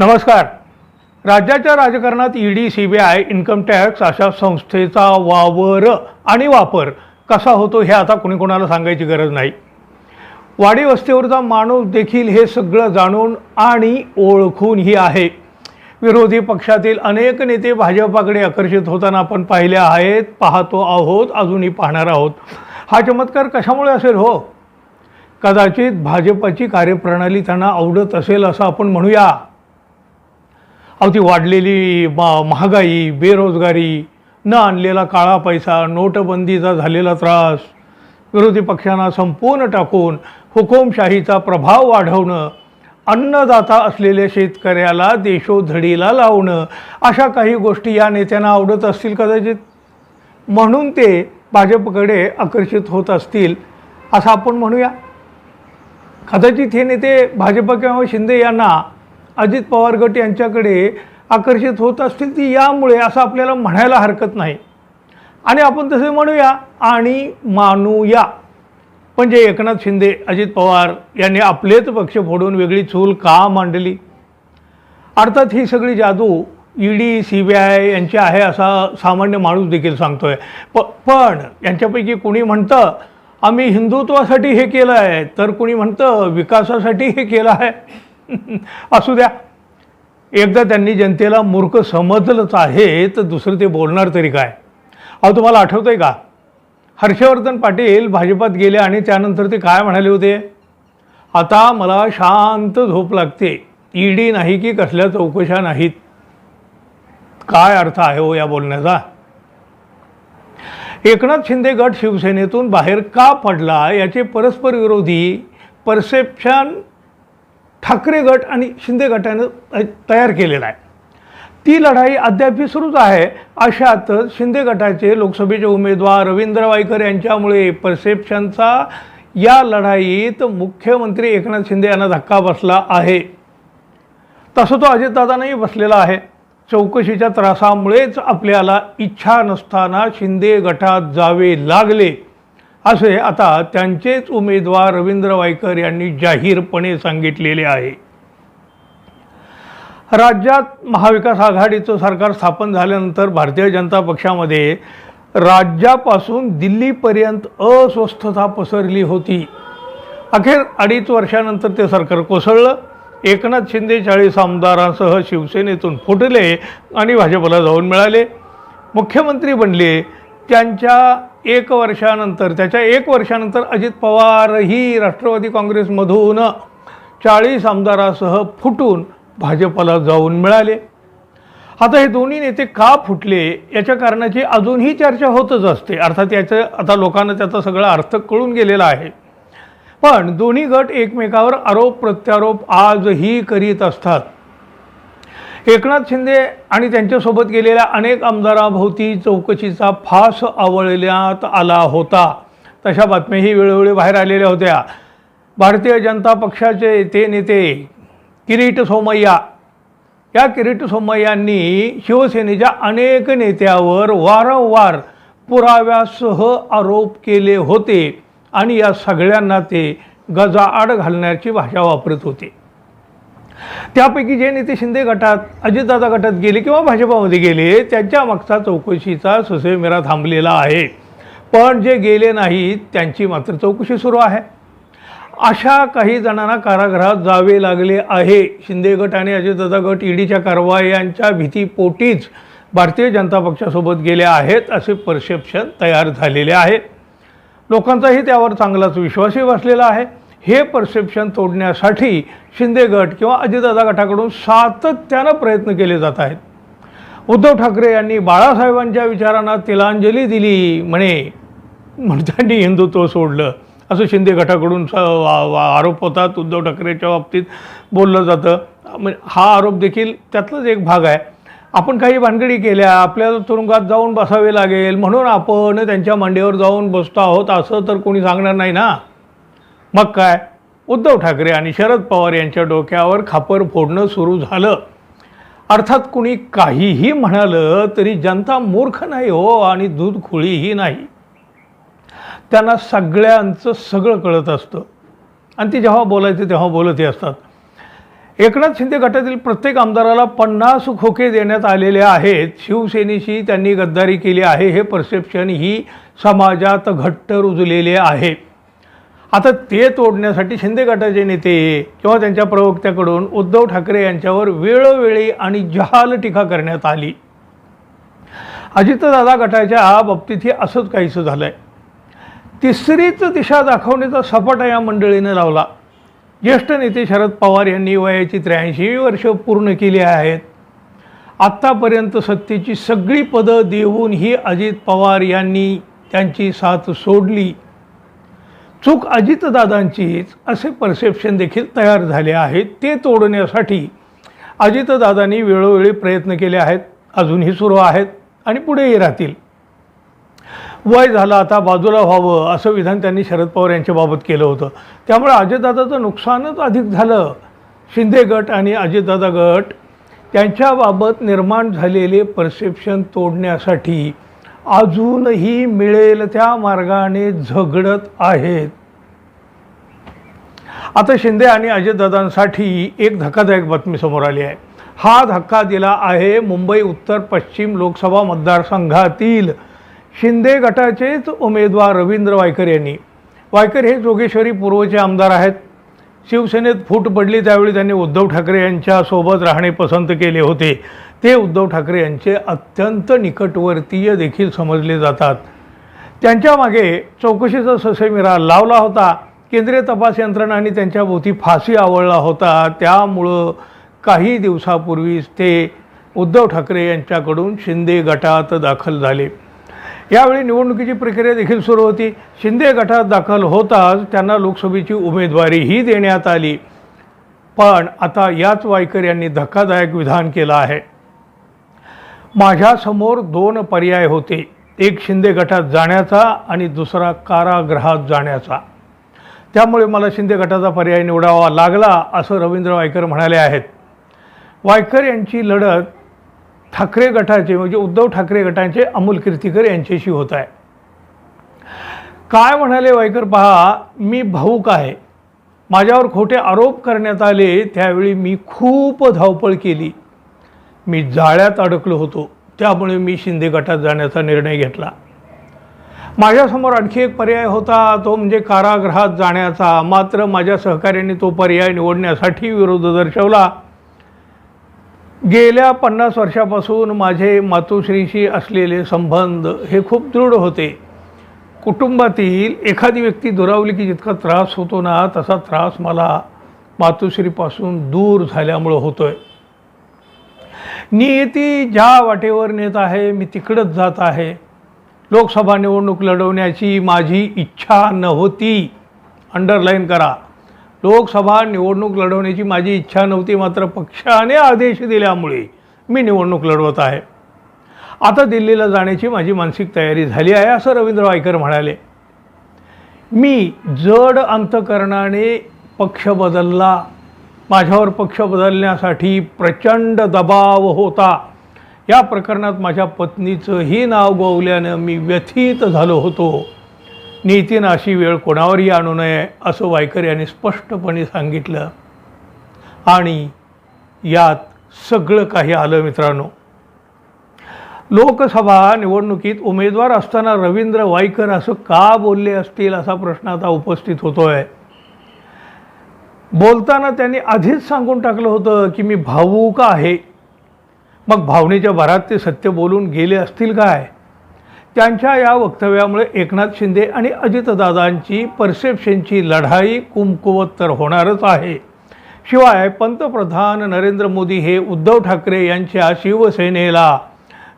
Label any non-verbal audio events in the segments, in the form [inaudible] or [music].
नमस्कार. राज्याच्या राजकारणात ईडी आय इन्कम टॅक्स अशा संस्थेचा वावर आणि वापर कसा होतो हे आता कुणी कोणाला सांगायची गरज नाही. वाडी वस्तीवरचा माणूस देखील हे सगळं जाणून आणि ओळखूनही आहे. विरोधी पक्षातील अनेक नेते भाजपाकडे आकर्षित होताना आपण पाहिले आहेत. पाहतो आहोत अजूनही पाहणार आहोत. हा चमत्कार कशामुळे असेल हो? कदाचित भाजपाची कार्यप्रणाली त्यांना आवडत असेल असं आपण म्हणूया. अगदी वाढलेली मा महागाई बेरोजगारी न आणलेला काळा पैसा नोटबंदीचा झालेला त्रास विरोधी पक्षांना संपूर्ण टाकून हुकुमशाहीचा प्रभाव वाढवणं अन्नदाता असलेल्या शेतकऱ्याला देशोधडीला लावणं अशा काही गोष्टी या नेत्यांना आवडत असतील कदाचित? म्हणून ते भाजपकडे आकर्षित होत असतील असं आपण म्हणूया. कदाचित हे नेते भाजप किंवा शिंदे यांना अजित पवार गट यांच्याकडे आकर्षित होत असतील ती यामुळे असं आपल्याला म्हणायला हरकत नाही. आणि आपण तसे म्हणूया आणि मानूया. पण जे एकनाथ शिंदे अजित पवार यांनी आपलेच पक्ष फोडून वेगळी चूल का मांडली? अर्थात ही सगळी जादू ईडी सी बी आय यांची आहे असा सामान्य माणूस देखील सांगतोय. प पण यांच्यापैकी कुणी म्हणतं आम्ही हिंदुत्वासाठी हे केलं आहे तर कुणी म्हणतं विकासासाठी हे केलं आहे [laughs] असू द्या. एकदा त्यांनी जनतेला मूर्ख समजलंच आहे तर दुसरं ते बोलणार तरी काय? अहो तुम्हाला आठवतं आहे का? हर्षवर्धन पाटील भाजपात गेले आणि त्यानंतर ते काय म्हणाले होते? आता मला शांत झोप लागते. ईडी नाही की कसल्या चौकशा नाहीत. काय अर्थ आहे हो या बोलण्याचा? एकनाथ शिंदे गट शिवसेनेतून बाहेर का पडला? याचे परस्पर विरोधी परसेप्शन ठाकरे गट आणि शिंदे गटानं तयार केलेला आहे. ती लढाई अद्यापही सुरूच आहे. अशातच शिंदे गटाचे लोकसभेचे उमेदवार रवींद्र वायकर यांच्यामुळे परसेप्शनचा या लढाईत मुख्यमंत्री एकनाथ शिंदे यांना धक्का बसला आहे. तसं तो अजितदादांनाही बसलेला आहे. चौकशीच्या त्रासामुळेच आपल्याला इच्छा नसताना शिंदे गटात जावे लागले. असे आता त्यांचेच उमेदवार रवींद्र वायकर यांनी जाहीरपणे सांगितलेले आहे. राज्यात महाविकास आघाडीचं सरकार स्थापन झाल्यानंतर भारतीय जनता पक्षामध्ये राज्यापासून दिल्लीपर्यंत अस्वस्थता पसरली होती. अखेर अडीच वर्षानंतर ते सरकार कोसळलं. एकनाथ शिंदे चाळीस आमदारांसह शिवसेनेतून फुटले आणि भाजपला जाऊन मिळाले. मुख्यमंत्री बनले. त्यांच्या एक वर्षानंतर त्याच्या एक वर्षानंतर अजित पवारही राष्ट्रवादी काँग्रेसमधून चाळीस आमदारासह फुटून भाजपला जाऊन मिळाले. आता हे दोन्ही नेते का फुटले याच्या कारणाची अजूनही चर्चा होतच असते. अर्थात याचं आता लोकांना त्याचा सगळा अर्थ कळून गेलेला आहे. पण दोन्ही गट एकमेकावर आरोप प्रत्यारोप आजही करीत असतात. एकनाथ शिंदे आणि त्यांच्यासोबत गेलेल्या अनेक आमदाराभोवती चौकशीचा फास आवळण्यात आला होता. तशा बातम्याही वेळोवेळी बाहेर आलेल्या होत्या. भारतीय जनता पक्षाचे ते नेते किरीट सोमय्या. या किरीट सोमय्यांनी शिवसेनेच्या अनेक नेत्यावर वारंवार पुराव्यासह आरोप केले होते आणि या सगळ्यांना ते गजाआड घालण्याची भाषा वापरत होते. त्यापैकी जे नेते शिंदे गटात अजितदादा गटात गेले किंवा भाजपामध्ये गेले त्यांच्या मागचा चौकशीचा सुसेमेरा थांबलेला आहे. पण जे गेले नाहीत त्यांची मात्र चौकशी सुरू आहे. अशा काही जणांना कारागृहात जावे लागले आहे. शिंदे गट आणि अजितदादा गट ईडीच्या कारवायांच्या भीतीपोटीच भारतीय जनता पक्षासोबत गेले आहेत असे परसेप्शन तयार झालेले आहे. लोकांचाही त्यावर चांगलाच विश्वासही बसलेला आहे. हे परसेप्शन तोडण्यासाठी शिंदे गट किंवा अजितदादा गटाकडून सातत्यानं प्रयत्न केले जात आहेत. उद्धव ठाकरे यांनी बाळासाहेबांच्या विचारांना तिलांजली दिली म्हणे. म्हणताना हिंदुत्व सोडलं. असं शिंदे गटाकडून स- वा- आरोप होतात. उद्धव ठाकरेच्या बाबतीत बोललं जातं. म्हणजे हा आरोप देखील त्यातलाच एक भाग आहे. आपण काही भानगडी केल्या आपल्याला तुरुंगात जाऊन बसावे लागेल. म्हणून आपण त्यांच्या मांडीवर जाऊन बसतो आहोत. असं तर कोणी सांगणार नाही ना? मग काय? उद्धव ठाकरे आणि शरद पवार यांच्या डोक्यावर खापर फोडणं सुरू झालं. अर्थात कुणी काहीही म्हणालं तरी जनता मूर्ख नाही हो आणि दूध खुळीही नाही. त्यांना सगळ्यांचं सगळं कळत असतं. आणि ती जेव्हा बोलायचं तेव्हा बोलतही असतात. एकनाथ शिंदे गटातील प्रत्येक आमदाराला पन्नास खोके देण्यात आलेले आहेत. शिवसेनेशी त्यांनी गद्दारी केली आहे. हे परसेप्शन ही समाजात घट्ट रुजलेले आहे. आता ते तोडण्यासाठी शिंदे गटाचे नेते किंवा त्यांच्या प्रवक्त्याकडून उद्धव ठाकरे यांच्यावर वेळोवेळी आणि जहाल टीका करण्यात आली. अजितदादा गटाच्या बाबतीतही असंच काहीसं झालं आहे तिसरीच दिशा दाखवण्याचा सपाटा या मंडळीनं लावला. ज्येष्ठ नेते शरद पवार यांनी वयाची त्र्याऐंशी वर्ष पूर्ण केली आहेत. आत्तापर्यंत सत्तेची सगळी पदं देऊनही अजित पवार यांनी त्यांची साथ सोडली. चूक अजितदादांचीच असे परसेप्शन देखील तयार झाले आहेत. ते तोडण्यासाठी अजितदादांनी वेळोवेळी प्रयत्न केले आहेत. अजूनही सुरू आहेत आणि पुढेही राहतील. वय झालं आता बाजूला व्हावं असं विधान त्यांनी शरद पवार यांच्याबाबत केलं होतं. त्यामुळे अजितदादाचं नुकसानच अधिक झालं. शिंदे गट आणि अजितदादा गट त्यांच्याबाबत निर्माण झालेले परसेप्शन तोडण्यासाठी अजूनही मिळेल त्या मार्गाने झगडत आहेत. आता शिंदे आणि अजितदादांसाठी एक धक्कादायक बातमी समोर आली आहे. हा धक्का दिला आहे मुंबई उत्तर पश्चिम लोकसभा मतदारसंघातील शिंदे गटाचेच उमेदवार रवींद्र वायकर यांनी. वायकर हे जोगेश्वरी पूर्वचे आमदार आहेत. शिवसेनेत फूट पडली त्यावेळी त्यांनी उद्धव ठाकरे यांच्यासोबत राहणे पसंत केले होते. ते उद्धव ठाकरे यांचे अत्यंत निकटवर्तीय देखील समजले जातात. त्यांच्यामागे चौकशीचा ससेमिरा लावला होता. केंद्रीय तपास यंत्रणांनी त्यांच्याभोवती त्यांच्या भोवती फाशी आवळला होता. त्यामुळं काही दिवसापूर्वीच ते उद्धव ठाकरे यांच्याकडून शिंदे गटात दाखल झाले. यावेळी निवडणुकीची प्रक्रिया देखील सुरू होती. शिंदे गटात दाखल होताच त्यांना लोकसभेची उमेदवारीही देण्यात आली. पण आता याच वायकर यांनी धक्कादायक विधान केलं आहे. माझ्यासमोर दोन पर्याय होते. एक शिंदे गटात जाण्याचा आणि दुसरा कारागृहात जाण्याचा. त्यामुळे मला शिंदे गटाचा पर्याय निवडावा लागला असं रवींद्र वायकर म्हणाले आहेत. वायकर यांची लढत ठाकरे गटाचे म्हणजे उद्धव ठाकरे गटाचे अमोल कीर्तीकर यांच्याशी होत आहे. काय म्हणाले वायकर? पहा मी भाऊक आहे. माझ्यावर खोटे आरोप करण्यात आले त्यावेळी मी खूप धावपळ केली. मी जाळ्यात अडकलो होतो त्यामुळे मी शिंदे गटात जाण्याचा निर्णय घेतला. माझ्यासमोर आणखी एक पर्याय होता तो म्हणजे कारागृहात जाण्याचा. मात्र माझ्या सहकार्याने तो पर्याय निवडण्यासाठी विरोध दर्शवला. गेल्या पन्नास वर्षापासून माझे मातोश्रीशी असलेले संबंध हे खूप दृढ होते. कुटुंबातील एखादी व्यक्ती दुरावली की जितका त्रास होतो ना तसा त्रास मला मातोश्रीपासून दूर झाल्यामुळं होतो आहे नियती ज्या वाटेवर नेत आहे मी तिकडंच जात आहे. लोकसभा निवडणूक लढवण्याची माझी इच्छा नव्हती. अंडरलाईन करा. लोकसभा निवडणूक लढवण्याची माझी इच्छा नव्हती मात्र पक्षाने आदेश दिल्यामुळे मी निवडणूक लढवत आहे. आता दिल्लीला जाण्याची माझी मानसिक तयारी झाली आहे असं रवींद्र वायकर म्हणाले. मी जड अंतकरणाने पक्ष बदलला. माझ्यावर पक्ष बदलण्यासाठी प्रचंड दबाव होता. या प्रकरणात माझ्या पत्नीचंही नाव गोवल्यानं मी व्यथित झालो होतो. नीतीनं अशी वेळ कोणावरही आणू नये असं वायकर यांनी स्पष्टपणे सांगितलं. आणि यात सगळं काही आलं मित्रांनो. लोकसभा निवडणुकीत उमेदवार असताना रवींद्र वायकर असं का बोलले असतील असा प्रश्न आता उपस्थित होतो आहे बोलताना त्यांनी आधीच सांगून टाकलं होतं की मी भावूक आहे. मग भावनेच्या भरात ते सत्य बोलून गेले असतील काय? त्यांच्या या वक्तव्यामुळे एकनाथ शिंदे आणि अजितदादांची परसेप्शनची लढाई कुमकुवत तर होणारच आहे. शिवाय पंतप्रधान नरेंद्र मोदी हे उद्धव ठाकरे यांच्या शिवसेनेला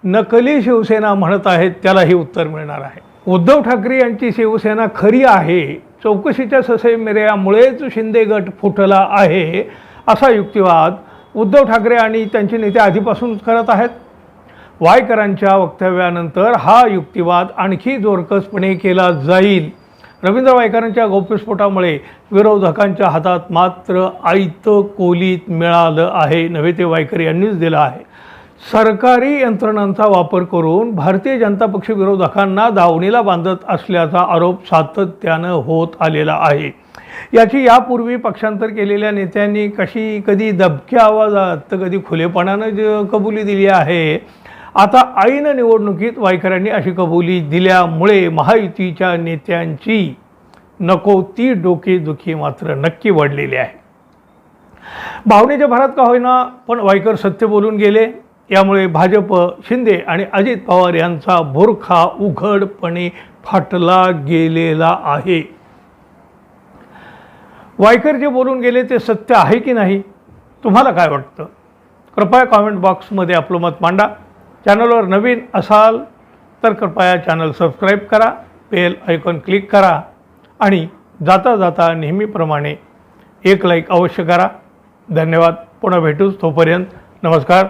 नकली शिवसेना म्हणत आहेत त्यालाही उत्तर मिळणार आहे. उद्धव ठाकरे यांची शिवसेना खरी आहे चौकशीच्या ससेमिऱ्यामुळेच शिंदे गट फुटला आहे असा युक्तिवाद उद्धव ठाकरे आणि त्यांचे नेते आधीपासूनच करत आहेत. वायकरांच्या वक्तव्यानंतर हा युक्तिवाद आणखी जोरकसपणे केला जाईल. रवींद्र वायकरांच्या गौप्यस्फोटामुळे विरोधकांच्या हातात मात्र आयतं कोलीत मिळालं आहे. नव्हे ते वायकर यांनीच दिलं आहे. सरकारी यंत्रणांचा वापर करून भारतीय जनता पक्ष विरोधकांना दावणीला बांधत असल्याचा आरोप सातत्यानं होत आलेला आहे. याची यापूर्वी पक्षांतर केलेल्या नेत्यांनी कशी कधी दबक्या आवाजात तर कधी खुलेपणानं ज- कबुली दिली आहे? आता ऐन निवडणुकीत वायकरांनी अशी कबुली दिल्यामुळे महायुतीच्या नेत्यांची नको ती डोकेदुखी मात्र नक्की वाढलेली आहे. भावनेच्या भरात का होईना पण वायकर सत्य बोलून गेले. यामुळे भाजप शिंदे आणि अजित पवार यांचा बोरखा उघडपणे फाटला गेलेला आहे. वायकर जे बोलून गेले ते सत्य आहे की नाही? तुम्हाला काय वाटतं? कृपया कॉमेंट बॉक्समध्ये आपलं मत मांडा. चॅनलवर नवीन असाल तर कृपया चॅनल सबस्क्राईब करा बेल आयकॉन क्लिक करा आणि जाता जाता नेहमीप्रमाणे एक लाईक अवश्य करा. धन्यवाद. पुन्हा भेटूच तोपर्यंत. नमस्कार.